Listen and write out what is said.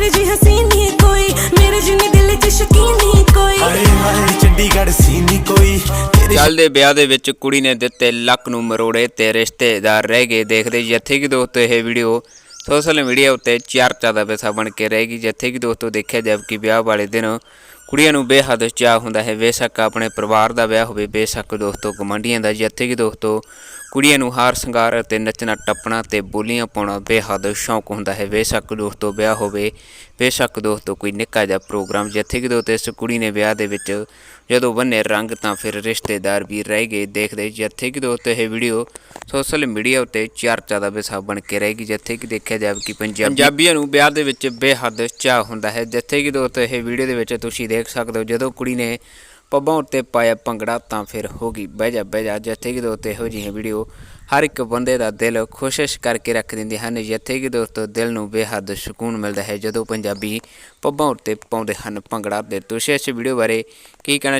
ਤੇਰੇ ਜੀ ਹਸੀਨ ਨਹੀਂ ਕੋਈ ਮੇਰੇ ਜਿੰਨੀ ਦਿਲ 'ਚ ਸ਼ਕੀਨ ਨਹੀਂ ਕੋਈ। ਹਾਏ ਹਾਏ ਚੰਡੀਗੜ੍ਹ ਸੀ ਨਹੀਂ ਕੋਈ ਚੱਲਦੇ ਵਿਆਹ ਦੇ ਵਿੱਚ ਕੁੜੀ ਨੇ ਦਿੱਤੇ ਲੱਕ ਨੂੰ ਮਰੋੜੇ ਤੇ ਰਿਸ਼ਤੇਦਾਰ ਰਹਿ ਗਏ। ਦੇਖਦੇ ਜਿੱਥੇ ਕਿ ਦੋਸਤੋ ਇਹ ਵੀਡੀਓ ਸੋਸ਼ਲ ਮੀਡੀਆ ਉੱਤੇ ਚਰਚਾ ਦਾ ਵਿਸ਼ਾ ਬਣ ਕੇ ਰਹੇਗੀ ਜਿੱਥੇ ਕਿ ਦੋਸਤੋ ਦੇਖਿਆ ਜਾਵੇ ਕਿ ਵਿਆਹ ਵਾਲੇ ਦਿਨ ਕੁੜੀਆਂ ਨੂੰ ਬੇਹੱਦ ਚਾਅ ਹੁੰਦਾ ਹੈ। ਬੇਸ਼ੱਕ ਆਪਣੇ ਪਰਿਵਾਰ ਦਾ ਵਿਆਹ ਹੋਵੇ ਬੇਸ਼ੱਕ ਦੋਸਤੋ ਗੁਆਂਢੀਆਂ ਦਾ। ਜਿੱਥੇ ਕਿ ਦੋਸਤੋ ਕੁੜੀਆਂ ਨੂੰ ਹਾਰ ਸ਼ਿੰਗਾਰ ਅਤੇ ਨੱਚਣਾ, ਟੱਪਣਾ ਤੇ ਬੋਲੀਆਂ ਪਾਉਣਾ ਬੇਹੱਦ ਸ਼ੌਂਕ ਹੁੰਦਾ ਹੈ। ਬੇਸ਼ੱਕ ਦੋਸਤੋ ਵਿਆਹ ਹੋਵੇ, ਬੇਸ਼ੱਕ ਦੋਸਤੋ ਕੋਈ ਨਿੱਕਾ ਜਿਹਾ ਪ੍ਰੋਗਰਾਮ, ਜਿੱਥੇ ਕਿ ਦੋਸਤੋ ਇਸ ਕੁੜੀ ਨੇ ਵਿਆਹ ਦੇ ਵਿੱਚ ਜਦੋਂ ਬੰਨੇ ਰੰਗ ਤਾਂ ਫਿਰ ਰਿਸ਼ਤੇਦਾਰ ਵੀ ਰਹਿ ਗਏ ਦੇਖਦੇ, ਜਿੱਥੇ ਕਿ ਦੋਸਤੋ ਇਹ ਵੀਡੀਓ ਸੋਸ਼ਲ ਮੀਡੀਆ ਉੱਤੇ ਚਰਚਾ ਦਾ ਵਿਸ਼ਾ ਬਣ ਕੇ ਰਹੇਗੀ, ਜਿੱਥੇ ਕਿ ਦੇਖਿਆ ਜਾਵੇ ਕਿ ਪੰਜਾਬੀ ਪੰਜਾਬੀਆਂ ਨੂੰ ਵਿਆਹ ਦੇ ਵਿੱਚ ਬੇਹੱਦ ਚਾਅ ਹੁੰਦਾ ਹੈ, ਜਿੱਥੇ ਕਿ ਦੋਸਤੋ ਇਹ ਵੀਡੀਓ ਦੇ ਵਿੱਚ ਤੁਸੀਂ ਦੇਖ ਸਕਦੇ ਹੋ, ਜਦੋਂ ਕੁੜੀ ਨੇ ਪੱਬਾਂ ਉੱਤੇ ਪਾਇਆ ਭੰਗੜਾ ਤਾਂ ਫਿਰ ਹੋ ਗਈ, ਬਹਿ ਜਾ ਬਹਿ ਜਾ। ਜਿੱਥੇ ਕਿ ਦੋਸਤੋ ਇਹੋ ਜਿਹੀ ਵੀਡੀਓ ਹਰ ਇੱਕ ਬੰਦੇ ਦਾ ਦਿਲ ਖੁਸ਼ਿਸ਼ ਕਰਕੇ ਰੱਖ ਦਿੰਦੇ ਹਨ। ਜਿੱਥੇ ਕਿ ਦੋਸਤੋ ਦਿਲ ਨੂੰ ਬੇਹੱਦ ਸਕੂਨ ਮਿਲਦਾ ਹੈ। ਜਦੋਂ ਪੰਜਾਬੀ ਪੱਬਾਂ ਉੱਤੇ ਪਾਉਂਦੇ ਹਨ ਭੰਗੜਾ ਦੇ ਤੁਸੀਂ ਇਸ ਵੀਡੀਓ ਬਾਰੇ ਕੀ ਕਹਿਣਾ